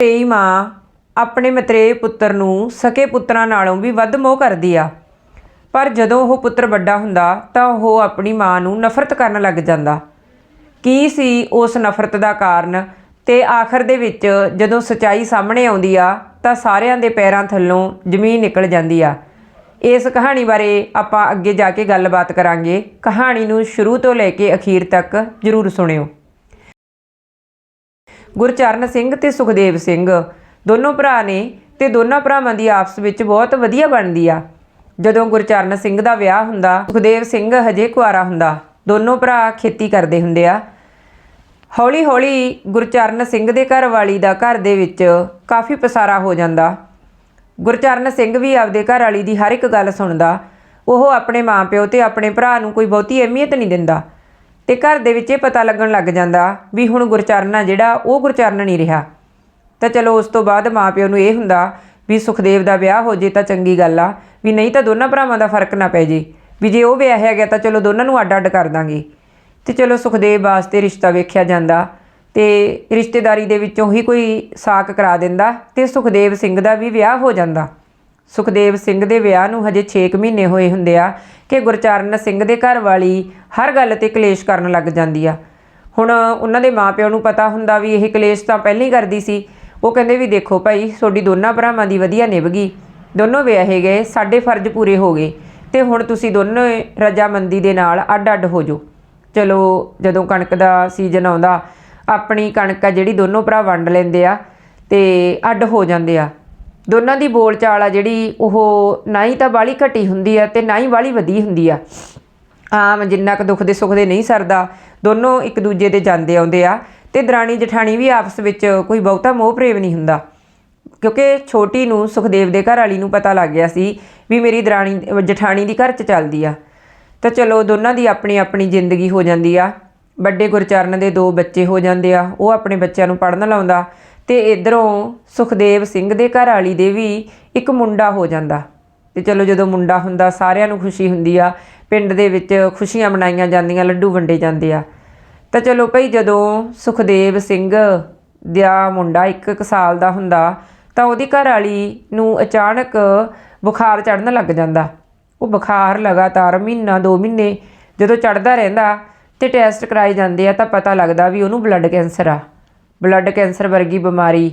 ਤੇਈ ਮਾਂ ਆਪਣੇ ਮਤਰੇਏ ਪੁੱਤਰ ਨੂੰ ਸਕੇ ਪੁੱਤਰਾਂ ਨਾਲੋਂ ਵੀ ਵੱਧ ਮੋਹ ਕਰਦੀ ਆ। ਪਰ ਜਦੋਂ ਉਹ ਪੁੱਤਰ ਵੱਡਾ ਹੁੰਦਾ ਤਾਂ ਉਹ ਆਪਣੀ ਮਾਂ ਨੂੰ ਨਫ਼ਰਤ ਕਰਨ ਲੱਗ ਜਾਂਦਾ। ਕੀ ਸੀ ਉਸ ਨਫ਼ਰਤ ਦਾ ਕਾਰਨ? ਤੇ ਆਖਰ ਦੇ ਵਿੱਚ ਜਦੋਂ ਸਚਾਈ ਸਾਹਮਣੇ ਆਉਂਦੀ ਆ ਤਾਂ ਸਾਰਿਆਂ ਦੇ ਪੈਰਾਂ ਥੱਲੋਂ ਜ਼ਮੀਨ ਨਿਕਲ ਜਾਂਦੀ ਆ। ਇਸ ਕਹਾਣੀ ਬਾਰੇ ਆਪਾਂ ਅੱਗੇ ਜਾ ਕੇ ਗੱਲਬਾਤ ਕਰਾਂਗੇ। ਕਹਾਣੀ ਨੂੰ ਸ਼ੁਰੂ ਤੋਂ ਲੈ ਕੇ ਅਖੀਰ ਤੱਕ ਜ਼ਰੂਰ ਸੁਣਿਓ। ਗੁਰਚਰਨ ਸਿੰਘ ਤੇ ਸੁਖਦੇਵ ਸਿੰਘ। ਦੋਨੋਂ ਭਰਾ ਨੇ ਤੇ ਦੋਨਾਂ ਭਰਾਵਾਂ ਦੀ ਆਪਸ ਵਿੱਚ ਬਹੁਤ ਵਧੀਆ ਬਣਦੀ ਆ। ਜਦੋਂ ਗੁਰਚਰਨ ਸਿੰਘ ਦਾ ਵਿਆਹ ਹੁੰਦਾ, ਸੁਖਦੇਵ ਸਿੰਘ ਹਜੇ ਕੁਆਰਾ ਹੁੰਦਾ। ਦੋਨੋਂ ਭਰਾ ਖੇਤੀ ਕਰਦੇ ਹੁੰਦੇ ਆ। ਹੌਲੀ ਹੌਲੀ ਗੁਰਚਰਨ ਸਿੰਘ ਦੇ ਘਰ ਵਾਲੀ ਦਾ ਘਰ ਦੇ ਵਿੱਚ ਕਾਫੀ ਪਸਾਰਾ ਹੋ ਜਾਂਦਾ। ਗੁਰਚਰਨ ਸਿੰਘ ਵੀ ਆਪਦੇ ਘਰ ਵਾਲੀ ਦੀ ਹਰ ਇੱਕ ਗੱਲ ਸੁਣਦਾ। ਉਹ ਆਪਣੇ ਮਾਪਿਓ ਤੇ ਆਪਣੇ ਭਰਾ ਨੂੰ ਕੋਈ ਬਹੁਤੀ ਅਹਿਮੀਅਤ ਨਹੀਂ ਦਿੰਦਾ। ਤੇ ਘਰ ਦੇ ਵਿੱਚ ਇਹ ਪਤਾ ਲੱਗਣ ਲੱਗ ਜਾਂਦਾ ਵੀ ਹੁਣ ਗੁਰਚਰਨ ਆ ਜਿਹੜਾ, ਉਹ ਗੁਰਚਰਨ ਨਹੀਂ ਰਿਹਾ। ਤਾਂ ਚਲੋ ਉਸ ਤੋਂ ਬਾਅਦ ਮਾਪਿਓ ਨੂੰ ਇਹ ਹੁੰਦਾ ਵੀ ਸੁਖਦੇਵ ਦਾ ਵਿਆਹ ਹੋ ਜੇ ਤਾਂ ਚੰਗੀ ਗੱਲ ਆ, ਵੀ ਨਹੀਂ ਤਾਂ ਦੋਨਾਂ ਭਰਾਵਾਂ ਦਾ ਫ਼ਰਕ ਨਾ ਪੈ ਜੇ। ਵੀ ਜੇ ਉਹ ਵਿਆਹਿਆ ਗਿਆ ਤਾਂ ਚਲੋ ਦੋਨਾਂ ਨੂੰ ਅੱਡ-ਅੱਡ ਕਰ ਦਾਂਗੇ। ਤੇ ਚਲੋ ਸੁਖਦੇਵ ਵਾਸਤੇ ਰਿਸ਼ਤਾ ਵੇਖਿਆ ਜਾਂਦਾ ਤੇ ਰਿਸ਼ਤੇਦਾਰੀ ਦੇ ਵਿੱਚੋਂ ਹੀ ਕੋਈ ਸਾਕ ਕਰਾ ਦਿੰਦਾ ਤੇ ਸੁਖਦੇਵ ਸਿੰਘ ਦਾ ਵੀ ਵਿਆਹ ਹੋ ਜਾਂਦਾ। ਸੁਖਦੇਵ ਸਿੰਘ ਦੇ ਵਿਆਹ ਨੂੰ ਹਜੇ 6 ਮਹੀਨੇ ਹੋਏ ਹੁੰਦੇ ਆ ਕਿ ਗੁਰਚਰਨ ਸਿੰਘ ਦੇ ਘਰ ਵਾਲੀ ਹਰ ਗੱਲ ਤੇ ਕਲੇਸ਼ ਕਰਨ ਲੱਗ ਜਾਂਦੀ ਆ। ਹੁਣ ਉਹਨਾਂ ਦੇ ਮਾਪਿਆਂ ਨੂੰ ਪਤਾ ਹੁੰਦਾ ਵੀ ਇਹ ਕਲੇਸ਼ ਤਾਂ ਪਹਿਲਾਂ ਹੀ ਕਰਦੀ ਸੀ। ਉਹ ਕਹਿੰਦੇ ਵੀ ਦੇਖੋ ਭਾਈ, ਤੁਹਾਡੀ ਦੋਨਾਂ ਭਰਾਵਾਂ ਦੀ ਵਧੀਆ ਨਿਭ ਗਈ। ਦੋਨੋਂ ਵਿਆਹੇ ਗਏ, ਸਾਡੇ ਫਰਜ਼ ਪੂਰੇ ਹੋ ਗਏ ਤੇ ਹੁਣ ਤੁਸੀਂ ਦੋਨੋਂ ਰਜਾਮੰਦੀ ਦੇ ਨਾਲ ਅੱਡ-ਅੱਡ ਹੋ ਜਾਓ। ਚਲੋ, ਜਦੋਂ ਕਣਕ ਦਾ ਸੀਜ਼ਨ ਆਉਂਦਾ, ਆਪਣੀ ਕਣਕ ਆ ਜਿਹੜੀ ਦੋਨੋਂ ਭਰਾ ਵੰਡ ਲੈਂਦੇ ਆ ਤੇ ਅੱਡ ਹੋ ਜਾਂਦੇ ਆ। ਦੋਨਾਂ ਦੀ ਬੋਲਚਾਲ ਆ ਜਿਹੜੀ ਉਹ ਨਾ ਹੀ ਤਾਂ ਬਾਲੀ ਘਟੀ ਹੁੰਦੀ ਆ ਤੇ ਨਾ ਹੀ ਬਾਲੀ ਵਧੀ ਹੁੰਦੀ ਆ। ਆਮ ਜਿੰਨਾ ਕੁ ਦੁੱਖ ਦੇ ਸੁੱਖ ਦੇ ਨਹੀਂ ਸਰਦਾ, ਦੋਨੋਂ ਇੱਕ ਦੂਜੇ ਦੇ ਜਾਂਦੇ ਆਉਂਦੇ ਆ ਤੇ ਦਰਾਣੀ ਜਠਾਣੀ ਵੀ ਆਪਸ ਵਿੱਚ ਕੋਈ ਬਹੁਤਾ ਮੋਹ ਪ੍ਰੇਮ ਨਹੀਂ ਹੁੰਦਾ। ਕਿਉਂਕਿ ਛੋਟੀ ਨੂੰ ਸੁਖਦੇਵ ਦੇ ਘਰ ਵਾਲੀ ਨੂੰ ਪਤਾ ਲੱਗ ਗਿਆ ਸੀ ਵੀ ਮੇਰੀ ਦਰਾਣੀ, ਜਠਾਣੀ ਦੀ ਘਰ 'ਚ ਚੱਲਦੀ ਆ। ਤਾਂ ਚਲੋ ਦੋਨਾਂ ਦੀ ਆਪਣੀ ਆਪਣੀ ਜ਼ਿੰਦਗੀ ਹੋ ਜਾਂਦੀ ਆ। ਵੱਡੇ ਗੁਰਚਰਨ ਦੇ ਦੋ ਬੱਚੇ ਹੋ ਜਾਂਦੇ ਆ, ਉਹ ਆਪਣੇ ਬੱਚਿਆਂ ਨੂੰ ਪੜ੍ਹਨ ਲਾਉਂਦਾ। ਤੇ ਇਧਰੋਂ ਸੁਖਦੇਵ ਸਿੰਘ ਦੇ ਘਰ ਵਾਲੀ ਦੇ ਵੀ ਇੱਕ ਮੁੰਡਾ ਹੋ ਜਾਂਦਾ। ਤੇ ਚਲੋ ਜਦੋਂ ਮੁੰਡਾ ਹੁੰਦਾ, ਸਾਰਿਆਂ ਨੂੰ ਖੁਸ਼ੀ ਹੁੰਦੀ ਆ। ਪਿੰਡ ਦੇ ਵਿੱਚ ਖੁਸ਼ੀਆਂ ਮਨਾਈਆਂ ਜਾਂਦੀਆਂ, ਲੱਡੂ ਵੰਡੇ ਜਾਂਦੇ ਆ। ਤਾਂ ਚਲੋ ਭਈ ਜਦੋਂ ਸੁਖਦੇਵ ਸਿੰਘ ਦਾ ਮੁੰਡਾ ਇੱਕ ਇੱਕ ਸਾਲ ਦਾ ਹੁੰਦਾ, ਤਾਂ ਉਹਦੀ ਘਰ ਵਾਲੀ ਨੂੰ ਅਚਾਨਕ ਬੁਖਾਰ ਚੜਨ ਲੱਗ ਜਾਂਦਾ। ਉਹ ਬੁਖਾਰ ਲਗਾਤਾਰ ਮਹੀਨਾ 2 ਮਹੀਨੇ ਜਦੋਂ ਚੜਦਾ ਰਹਿੰਦਾ ਤੇ ਟੈਸਟ ਕਰਾਏ ਜਾਂਦੇ ਆ ਤਾਂ ਪਤਾ ਲੱਗਦਾ ਵੀ ਉਹਨੂੰ ਬਲੱਡ ਕੈਂਸਰ ਆ। ਬਲੱਡ ਕੈਂਸਰ ਵਰਗੀ ਬਿਮਾਰੀ,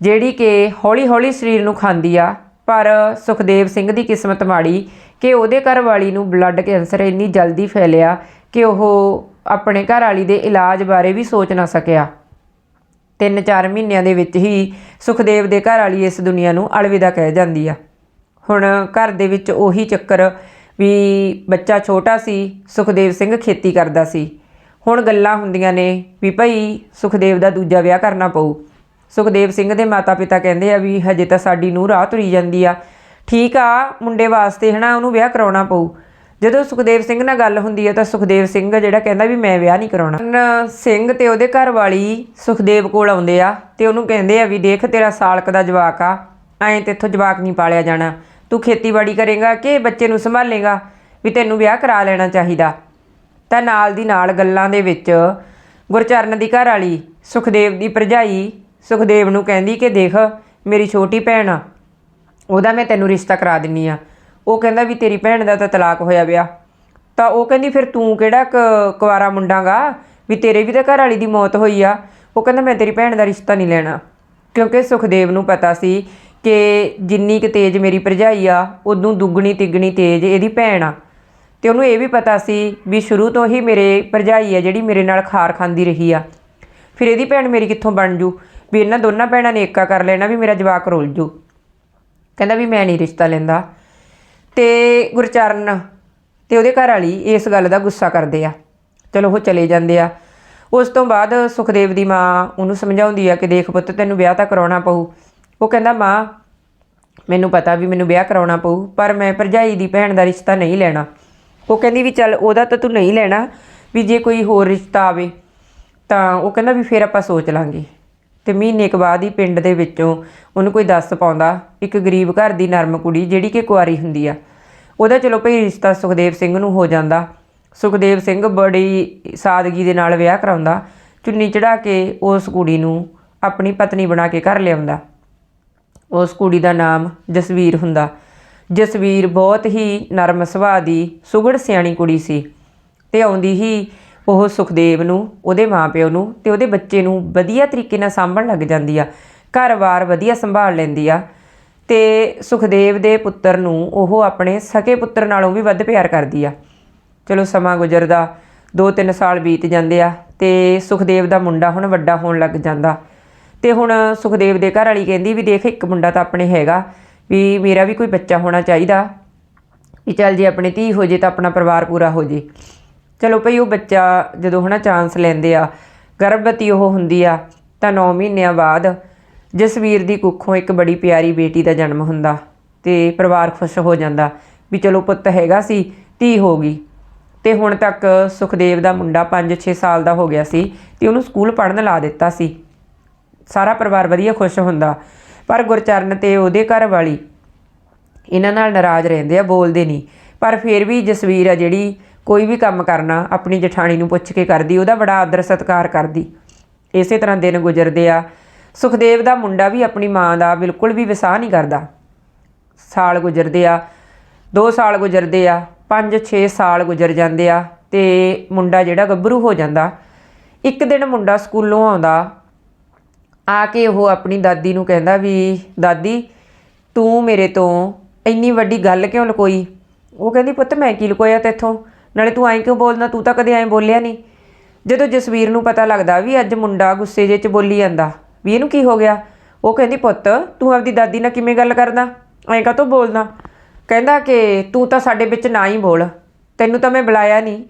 ਜਿਹੜੀ ਕਿ ਹੌਲੀ-ਹੌਲੀ ਸਰੀਰ ਨੂੰ ਖਾਂਦੀ ਆ। ਪਰ ਸੁਖਦੇਵ ਸਿੰਘ ਦੀ ਕਿਸਮਤ ਮਾੜੀ ਕਿ ਉਹਦੇ ਘਰ ਵਾਲੀ ਨੂੰ ਬਲੱਡ ਕੈਂਸਰ ਇੰਨੀ ਜਲਦੀ ਫੈਲਿਆ ਕਿ ਉਹ ਆਪਣੇ ਘਰ ਵਾਲੀ ਦੇ ਇਲਾਜ ਬਾਰੇ ਵੀ ਸੋਚ ਨਾ ਸਕਿਆ। ਤਿੰਨ ਚਾਰ ਮਹੀਨਿਆਂ ਦੇ ਵਿੱਚ ਹੀ ਸੁਖਦੇਵ ਦੇ ਘਰ ਵਾਲੀ ਇਸ ਦੁਨੀਆ ਨੂੰ ਅਲਵਿਦਾ ਕਹਿ ਜਾਂਦੀ ਆ। ਹੁਣ ਘਰ ਦੇ ਵਿੱਚ ਉਹੀ ਚੱਕਰ ਵੀ ਬੱਚਾ ਛੋਟਾ ਸੀ, ਸੁਖਦੇਵ ਸਿੰਘ ਖੇਤੀ ਕਰਦਾ ਸੀ। ਹੁਣ ਗੱਲਾਂ ਹੁੰਦੀਆਂ ਨੇ ਵੀ ਭਾਈ ਸੁਖਦੇਵ ਦਾ ਦੂਜਾ ਵਿਆਹ ਕਰਨਾ ਪਊ। ਸੁਖਦੇਵ ਸਿੰਘ ਦੇ ਮਾਤਾ-ਪਿਤਾ ਕਹਿੰਦੇ ਆ ਵੀ ਹਜੇ ਤਾਂ ਸਾਡੀ ਨੂੰ ਰਾਹ ਤੁਰੀ ਜਾਂਦੀ ਆ। ਠੀਕ ਆ, ਮੁੰਡੇ ਵਾਸਤੇ ਹਨਾ ਉਹਨੂੰ ਵਿਆਹ ਕਰਾਉਣਾ ਪਊ। ਜਦੋਂ ਸੁਖਦੇਵ ਸਿੰਘ ਨਾਲ ਗੱਲ ਹੁੰਦੀ ਹੈ ਤਾਂ ਸੁਖਦੇਵ ਸਿੰਘ ਜਿਹੜਾ ਕਹਿੰਦਾ ਵੀ ਮੈਂ ਵਿਆਹ ਨਹੀਂ ਕਰਾਉਣਾ। ਸਿੰਘ ਤੇ ਉਹਦੇ ਘਰ ਵਾਲੀ ਸੁਖਦੇਵ ਕੋਲ ਆਉਂਦੇ ਆ ਤੇ ਉਹਨੂੰ ਕਹਿੰਦੇ ਆ ਵੀ ਦੇਖ ਤੇਰਾ ਸਾਲਕ ਦਾ ਜਵਾਕ ਆ, ਐਂ ਤੇ ਇੱਥੋਂ ਜਵਾਕ ਨਹੀਂ ਪਾਲਿਆ ਜਾਣਾ। ਤੂੰ ਖੇਤੀਬਾੜੀ ਕਰੇਗਾ ਕਿ ਬੱਚੇ ਨੂੰ ਸੰਭਾਲੇਗਾ ਵੀ ਤੈਨੂੰ ਵਿਆਹ ਕਰਾ ਲੈਣਾ ਚਾਹੀਦਾ। ਤਾਂ ਨਾਲ ਦੀ ਨਾਲ ਗੱਲਾਂ ਦੇ ਵਿੱਚ ਗੁਰਚਰਨ ਦੀ ਘਰ ਵਾਲੀ ਸੁਖਦੇਵ ਦੀ ਭਰਜਾਈ ਸੁਖਦੇਵ ਨੂੰ ਕਹਿੰਦੀ ਕਿ ਦੇਖ ਮੇਰੀ ਛੋਟੀ ਭੈਣ ਆ, ਉਹਦਾ ਮੈਂ ਤੈਨੂੰ ਰਿਸ਼ਤਾ ਕਰਾ ਦਿੰਨੀ ਆ। ਉਹ ਕਹਿੰਦਾ ਵੀ ਤੇਰੀ ਭੈਣ ਦਾ ਤਾਂ ਤਲਾਕ ਹੋਇਆ ਵਿਆ ਤਾਂ ਉਹ ਕਹਿੰਦੀ ਫਿਰ ਤੂੰ ਕਿਹੜਾ ਕ- ਕੁਆਰਾ ਮੁੰਡਾਗਾ ਵੀ ਤੇਰੇ ਵੀ ਤਾਂ ਘਰ ਵਾਲੀ ਦੀ ਮੌਤ ਹੋਈ ਆ। ਉਹ ਕਹਿੰਦਾ ਮੈਂ ਤੇਰੀ ਭੈਣ ਦਾ ਰਿਸ਼ਤਾ ਨਹੀਂ ਲੈਣਾ। ਕਿਉਂਕਿ ਸੁਖਦੇਵ ਨੂੰ ਪਤਾ ਸੀ ਕਿ ਜਿੰਨੀ ਕੁ ਤੇਜ਼ ਮੇਰੀ ਭਰਜਾਈ ਆ, ਉਦੋਂ ਦੁੱਗਣੀ ਤਿੱਗਣੀ ਤੇਜ਼ ਇਹਦੀ ਭੈਣ ਆ। ਤੇ ਉਹਨੂੰ ਇਹ ਵੀ ਪਤਾ ਸੀ ਵੀ ਸ਼ੁਰੂ ਤੋਂ ਹੀ ਮੇਰੇ ਭਰਜਾਈ ਆ ਜਿਹੜੀ ਮੇਰੇ ਨਾਲ ਖਾਰ ਖਾਂਦੀ ਰਹੀ ਆ। ਫਿਰ ਇਹਦੀ ਭੈਣ ਮੇਰੀ ਕਿੱਥੋਂ ਬਣ ਜੂ? ਵੀ ਇਹਨਾਂ ਦੋਨਾਂ ਭੈਣਾਂ ਨੇ ਏਕਾ ਕਰ ਲੈਣਾ ਵੀ ਮੇਰਾ ਜਵਾਕ ਰੁੱਲ ਜੂ। ਕਹਿੰਦਾ ਵੀ ਮੈਂ ਨਹੀਂ ਰਿਸ਼ਤਾ ਲੈਂਦਾ। ਤੇ ਗੁਰਚਰਨ ਤੇ ਉਹਦੇ ਘਰ ਵਾਲੀ ਇਸ ਗੱਲ ਦਾ ਗੁੱਸਾ ਕਰਦੇ ਆ। ਚਲੋ ਉਹ ਚਲੇ ਜਾਂਦੇ ਆ। ਉਸ ਤੋਂ ਬਾਅਦ ਸੁਖਦੇਵ ਦੀ ਮਾਂ ਉਹਨੂੰ ਸਮਝਾਉਂਦੀ ਆ ਕਿ ਦੇਖ ਪੁੱਤ, ਤੈਨੂੰ ਵਿਆਹ ਤਾਂ ਕਰਾਉਣਾ ਪਊ। ਉਹ ਕਹਿੰਦਾ, ਮਾਂ, ਮੈਨੂੰ ਪਤਾ ਵੀ ਮੈਨੂੰ ਵਿਆਹ ਕਰਾਉਣਾ ਪਊ, ਪਰ ਮੈਂ ਭਰਜਾਈ ਦੀ ਭੈਣ ਦਾ ਰਿਸ਼ਤਾ ਨਹੀਂ ਲੈਣਾ। ਉਹ ਕਹਿੰਦੀ ਵੀ ਚੱਲ ਉਹਦਾ ਤਾਂ ਤੂੰ ਨਹੀਂ ਲੈਣਾ, ਵੀ ਜੇ ਕੋਈ ਹੋਰ ਰਿਸ਼ਤਾ ਆਵੇ, ਤਾਂ ਉਹ ਕਹਿੰਦਾ ਵੀ ਫਿਰ ਆਪਾਂ ਸੋਚ ਲਾਂਗੇ। ਤੇ ਮਹੀਨੇ ਕੁ ਬਾਅਦ ਹੀ ਪਿੰਡ ਦੇ ਵਿੱਚੋਂ ਉਹਨੂੰ ਕੋਈ ਦੱਸ ਪਾਉਂਦਾ, ਇੱਕ ਗਰੀਬ ਘਰ ਦੀ ਨਰਮ ਕੁੜੀ ਜਿਹੜੀ ਕਿ ਕੁਆਰੀ ਹੁੰਦੀ ਆ। ਉਹਦਾ ਚਲੋ ਭਈ ਰਿਸ਼ਤਾ ਸੁਖਦੇਵ ਸਿੰਘ ਨੂੰ ਹੋ ਜਾਂਦਾ। ਸੁਖਦੇਵ ਸਿੰਘ ਬੜੀ ਸਾਦਗੀ ਦੇ ਨਾਲ ਵਿਆਹ ਕਰਾਉਂਦਾ, ਚੁੰਨੀ ਚੜਾ ਕੇ ਉਸ ਕੁੜੀ ਨੂੰ ਆਪਣੀ ਪਤਨੀ ਬਣਾ ਕੇ ਘਰ ਲਿਆਉਂਦਾ। ਉਸ ਕੁੜੀ ਦਾ ਨਾਮ ਜਸਵੀਰ ਹੁੰਦਾ। ਜਸਵੀਰ ਬਹੁਤ ਹੀ ਨਰਮ ਸੁਭਾਅ ਦੀ ਸੁਗੜ ਸਿਆਣੀ ਕੁੜੀ ਸੀ ਤੇ ਆਉਂਦੀ ਹੀ ਉਹ ਸੁਖਦੇਵ ਨੂੰ, ਉਹਦੇ ਮਾਪਿਓ ਨੂੰ ਤੇ ਉਹਦੇ ਬੱਚੇ ਨੂੰ ਵਧੀਆ ਤਰੀਕੇ ਨਾਲ ਸਾਂਭਣ ਲੱਗ ਜਾਂਦੀ ਆ, ਘਰ-ਬਾਰ ਵਧੀਆ ਸੰਭਾਲ ਲੈਂਦੀ ਆ ਤੇ ਸੁਖਦੇਵ ਦੇ ਪੁੱਤਰ ਨੂੰ ਉਹ ਆਪਣੇ ਸਕੇ ਪੁੱਤਰ ਨਾਲੋਂ ਵੀ ਵੱਧ ਪਿਆਰ ਕਰਦੀ ਆ। ਚਲੋ ਸਮਾਂ ਗੁਜ਼ਰਦਾ 2-3 ਸਾਲ ਬੀਤ ਜਾਂਦੇ ਆ ਤੇ ਸੁਖਦੇਵ ਦਾ ਮੁੰਡਾ ਹੁਣ ਵੱਡਾ ਹੋਣ ਲੱਗ ਜਾਂਦਾ ਤੇ ਹੁਣ ਸੁਖਦੇਵ ਦੇ ਘਰ ਵਾਲੀ ਕਹਿੰਦੀ ਵੀ ਦੇਖ, ਇੱਕ ਮੁੰਡਾ ਤਾਂ ਆਪਣੇ ਹੈਗਾ ਵੀ ਮੇਰਾ ਵੀ ਕੋਈ ਬੱਚਾ ਹੋਣਾ ਚਾਹੀਦਾ, ਵੀ ਚੱਲ ਜੇ ਆਪਣੀ ਧੀ ਹੋ ਜੇ ਤਾਂ ਆਪਣਾ ਪਰਿਵਾਰ ਪੂਰਾ ਹੋ ਜੇ। ਚਲੋ ਭਈ ਉਹ ਬੱਚਾ ਜਦੋਂ ਹਨਾ ਚਾਂਸ ਲੈਂਦੇ ਆ, ਗਰਭਵਤੀ ਉਹ ਹੁੰਦੀ ਆ, ਤਾਂ 9 ਮਹੀਨਿਆਂ ਬਾਅਦ ਜਸਵੀਰ ਦੀ ਕੁੱਖੋਂ ਇੱਕ ਬੜੀ ਪਿਆਰੀ ਬੇਟੀ ਦਾ ਜਨਮ ਹੁੰਦਾ ਤੇ ਪਰਿਵਾਰ ਖੁਸ਼ ਹੋ ਜਾਂਦਾ ਵੀ ਚਲੋ ਪੁੱਤ ਹੈਗਾ ਸੀ, ਧੀ ਹੋ ਗਈ। ਤੇ ਹੁਣ ਤੱਕ ਸੁਖਦੇਵ ਦਾ ਮੁੰਡਾ 5-6 ਸਾਲ ਦਾ ਹੋ ਗਿਆ ਸੀ ਤੇ ਉਹਨੂੰ ਸਕੂਲ ਪੜ੍ਹਨ ਲਾ ਦਿੱਤਾ ਸੀ। ਸਾਰਾ ਪਰਿਵਾਰ ਵਧੀਆ ਖੁਸ਼ ਹੁੰਦਾ। ਪਰ ਗੁਰਚਰਨ ਤੇ ਉਹਦੇ ਘਰ ਵਾਲੀ ਇਹਨਾਂ ਨਾਲ ਨਾਰਾਜ਼ ਰਹਿੰਦੇ ਆ, ਬੋਲਦੇ ਨਹੀਂ। ਪਰ ਫਿਰ ਵੀ ਜਸਵੀਰ ਆ ਜਿਹੜੀ ਕੋਈ ਵੀ ਕੰਮ ਕਰਨਾ, ਆਪਣੀ ਜਠਾਣੀ ਨੂੰ ਪੁੱਛ ਕੇ ਕਰਦੀ, ਉਹਦਾ ਬੜਾ ਆਦਰ ਸਤਿਕਾਰ ਕਰਦੀ। ਇਸੇ ਤਰ੍ਹਾਂ ਦਿਨ ਗੁਜ਼ਰਦੇ ਆ। ਸੁਖਦੇਵ ਦਾ ਮੁੰਡਾ ਵੀ ਆਪਣੀ ਮਾਂ ਦਾ ਬਿਲਕੁਲ ਵੀ ਵਿਸਾਹ ਨਹੀਂ ਕਰਦਾ। ਸਾਲ ਗੁਜ਼ਰਦੇ ਆ 2 ਸਾਲ ਗੁਜ਼ਰਦੇ ਆ 5-6 ਸਾਲ ਗੁਜ਼ਰ ਜਾਂਦੇ ਆ ਤੇ ਮੁੰਡਾ ਜਿਹੜਾ ਗੱਭਰੂ ਹੋ ਜਾਂਦਾ। ਇੱਕ ਦਿਨ ਮੁੰਡਾ ਸਕੂਲੋਂ ਆਉਂਦਾ ਆ ਕੇ ਉਹ ਆਪਣੀ ਦਾਦੀ ਨੂੰ ਕਹਿੰਦਾ ਵੀ, ਦਾਦੀ, ਤੂੰ ਮੇਰੇ ਤੋਂ ਇੰਨੀ ਵੱਡੀ ਗੱਲ ਕਿਉਂ ਲਕੋਈ? ਉਹ ਕਹਿੰਦੀ, ਪੁੱਤ, ਮੈਂ ਕੀ ਲਕੋਇਆ ਤੇਥੋਂ? ਨਾਲੇ ਤੂੰ ਐਂ ਕਿਉਂ ਬੋਲਦਾ? ਤੂੰ ਤਾਂ ਕਦੇ ਐਂ ਬੋਲਿਆ ਨਹੀਂ। ਜਦੋਂ ਜਸਵੀਰ ਨੂੰ ਪਤਾ ਲੱਗਦਾ ਵੀ ਅੱਜ ਮੁੰਡਾ ਗੁੱਸੇ ਜੇ ਚ ਬੋਲੀ ਜਾਂਦਾ, ਵੀ ਇਹਨੂੰ ਕੀ ਹੋ ਗਿਆ? ਉਹ ਕਹਿੰਦੀ, ਪੁੱਤ, ਤੂੰ ਆਪਦੀ ਦਾਦੀ ਨਾਲ ਕਿਵੇਂ ਗੱਲ ਕਰਦਾ? ਐਂ ਕਾਹਤੋਂ ਬੋਲਦਾ? ਕਹਿੰਦਾ ਕਿ, ਤੂੰ ਤਾਂ ਸਾਡੇ ਵਿੱਚ ਨਾ ਹੀ ਬੋਲ। ਤੈਨੂੰ ਤਾਂ ਮੈਂ ਬੁਲਾਇਆ ਨਹੀਂ।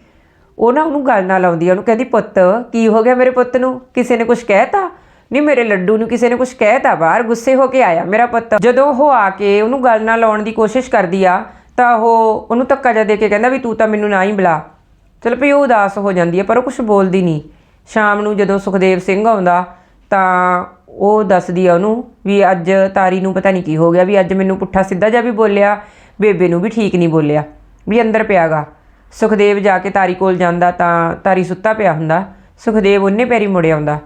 ਉਹ ਨਾ ਉਹਨੂੰ ਗੱਲ ਨਾਲ ਲਾਉਂਦੀ ਉਹਨੂੰ ਕਹਿੰਦੀ, ਪੁੱਤ, ਕੀ ਹੋ ਗਿਆ ਮੇਰੇ ਪੁੱਤ ਨੂੰ? ਕਿਸੇ ਨੇ ਕੁਝ ਕਹਿਤਾ? ਨਹੀਂ ਮੇਰੇ ਲੱਡੂ ਨੂੰ ਕਿਸੇ ਨੇ ਕੁਝ ਕਹਿਤਾ, ਬਾਹਰ ਗੁੱਸੇ ਹੋ ਕੇ ਆਇਆ ਮੇਰਾ ਪੁੱਤ। ਜਦੋਂ ਉਹ ਆ ਕੇ ਉਹਨੂੰ ਗੱਲ ਨਾਲ ਲਾਉਣ ਦੀ ਕੋਸ਼ਿਸ਼ ਕਰਦੀ ਆ, ਤਾਂ ਉਹ ਉਹਨੂੰ ਧੱਕਾ ਜਿਹਾ ਦੇ ਕੇ ਕਹਿੰਦਾ ਵੀ ਤੂੰ ਤਾਂ ਮੈਨੂੰ ਨਾ ਹੀ ਬੁਲਾ। ਚਲ ਭਈ ਉਹ ਉਦਾਸ ਹੋ ਜਾਂਦੀ ਹੈ ਪਰ ਉਹ ਕੁਝ ਬੋਲਦੀ ਨਹੀਂ ਸ਼ਾਮ ਨੂੰ ਜਦੋਂ ਸੁਖਦੇਵ ਸਿੰਘ ਆਉਂਦਾ, ਤਾਂ ਉਹ ਦੱਸਦੀ ਆ ਉਹਨੂੰ ਵੀ ਅੱਜ ਤਾਰੀ ਨੂੰ ਪਤਾ ਨਹੀਂ ਕੀ ਹੋ ਗਿਆ, ਵੀ ਅੱਜ ਮੈਨੂੰ ਪੁੱਠਾ ਸਿੱਧਾ ਜਿਹਾ ਵੀ ਬੋਲਿਆ, ਬੇਬੇ ਨੂੰ ਵੀ ਠੀਕ ਨਹੀਂ ਬੋਲਿਆ, ਵੀ ਅੰਦਰ ਪਿਆਗਾ। ਸੁਖਦੇਵ ਜਾ ਕੇ ਤਾਰੀ ਕੋਲ ਜਾਂਦਾ ਤਾਂ ਤਾਰੀ ਸੁੱਤਾ ਪਿਆ ਹੁੰਦਾ। ਸੁਖਦੇਵ ਉਹਨੇ ਪੈਰੀ ਮੁੜ ਆਉਂਦਾ।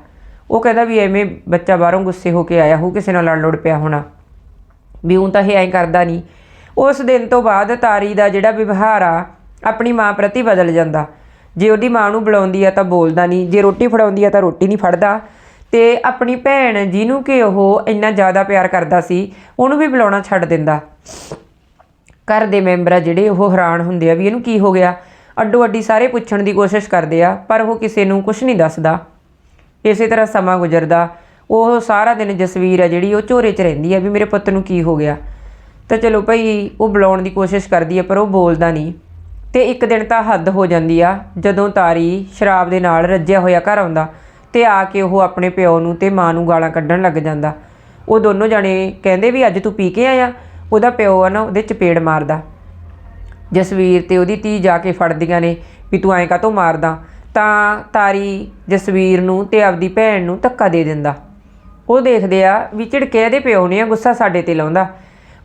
ਉਹ ਕਹਿੰਦਾ ਵੀ ਐਵੇਂ ਬੱਚਾ ਬਾਹਰੋਂ ਗੁੱਸੇ ਹੋ ਕੇ ਆਇਆ ਹੋ ਕਿਸੇ ਨਾਲ ਲੜ ਲੜ ਪਿਆ ਹੋਣਾ। ਵੀ ਉਹ ਤਾਂ ਇਹ ਐਂ ਕਰਦਾ ਨਹੀਂ ਉਸ ਦਿਨ ਤੋਂ ਬਾਅਦ ਤਾਰੀ ਦਾ ਜਿਹੜਾ ਵਿਵਹਾਰ ਆ, ਆਪਣੀ ਮਾਂ ਪ੍ਰਤੀ ਬਦਲ ਜਾਂਦਾ। ਜੇ ਉਹਦੀ ਮਾਂ ਨੂੰ ਬੁਲਾਉਂਦੀ ਆ ਤਾਂ ਬੋਲਦਾ ਨਹੀਂ ਜੇ ਰੋਟੀ ਫੜਾਉਂਦੀ ਆ ਤਾਂ ਰੋਟੀ ਨਹੀਂ ਫੜਦਾ। ਤੇ ਆਪਣੀ ਭੈਣ ਜਿਹਨੂੰ ਕਿ ਉਹ ਇੰਨਾ ਜ਼ਿਆਦਾ ਪਿਆਰ ਕਰਦਾ ਸੀ, ਉਹਨੂੰ ਵੀ ਬੁਲਾਉਣਾ ਛੱਡ ਦਿੰਦਾ। ਘਰ ਦੇ ਮੈਂਬਰ ਆ ਜਿਹੜੇ, ਉਹ ਹੈਰਾਨ ਹੁੰਦੇ ਆ ਵੀ ਇਹਨੂੰ ਕੀ ਹੋ ਗਿਆ। ਅੱਡੋ ਅੱਡੀ ਸਾਰੇ ਪੁੱਛਣ ਦੀ ਕੋਸ਼ਿਸ਼ ਕਰਦੇ ਆ, ਪਰ ਉਹ ਕਿਸੇ ਨੂੰ ਕੁਝ ਨਹੀਂ ਦੱਸਦਾ। ਇਸੇ ਤਰ੍ਹਾਂ ਸਮਾਂ ਗੁਜ਼ਰਦਾ, ਉਹ ਸਾਰਾ ਦਿਨ ਜਸਵੀਰ ਆ ਜਿਹੜੀ ਉਹ ਝੋਰੇ 'ਚ ਰਹਿੰਦੀ ਆ ਵੀ ਮੇਰੇ ਪੁੱਤ ਨੂੰ ਕੀ ਹੋ ਗਿਆ। ਤਾਂ ਚਲੋ ਭਾਈ ਉਹ ਬੁਲਾਉਣ ਦੀ ਕੋਸ਼ਿਸ਼ ਕਰਦੀ ਆ ਪਰ ਉਹ ਬੋਲਦਾ ਨਹੀਂ। ਤੇ ਇੱਕ ਦਿਨ ਤਾਂ ਹੱਦ ਹੋ ਜਾਂਦੀ ਆ, ਜਦੋਂ ਤਾਰੀ ਸ਼ਰਾਬ ਦੇ ਨਾਲ ਰੱਜਿਆ ਹੋਇਆ ਘਰ ਆਉਂਦਾ ਤੇ ਆ ਕੇ ਉਹ ਆਪਣੇ ਪਿਓ ਨੂੰ ਤੇ ਮਾਂ ਨੂੰ ਗਾਲਾਂ ਕੱਢਣ ਲੱਗ ਜਾਂਦਾ। ਉਹ ਦੋਨੋਂ ਜਾਣੇ ਕਹਿੰਦੇ ਵੀ ਅੱਜ ਤੂੰ ਪੀ ਕੇ ਆਇਆ, ਉਹਦਾ ਪਿਓ ਆ ਨਾ ਉਹਦੇ ਚਪੇੜ ਮਾਰਦਾ। ਜਸਵੀਰ ਤੇ ਉਹਦੀ ਧੀ ਜਾ ਕੇ ਫੜਦੀਆਂ ਨੇ ਵੀ ਤੂੰ ਐਂ ਕਾਹਤੋਂ ਮਾਰਦਾ? ਤਾਂ ਤਾਰੀ ਜਸਵੀਰ ਨੂੰ ਤੇ ਆਪਦੀ ਭੈਣ ਨੂੰ ਧੱਕਾ ਦੇ ਦਿੰਦਾ। ਉਹ ਦੇਖਦੇ ਆ ਵੀ ਝਿੜਕੇ ਇਹਦੇ ਪਿਓ ਨੇ ਆ ਗੁੱਸਾ ਸਾਡੇ ਤੇ ਲਾਉਂਦਾ।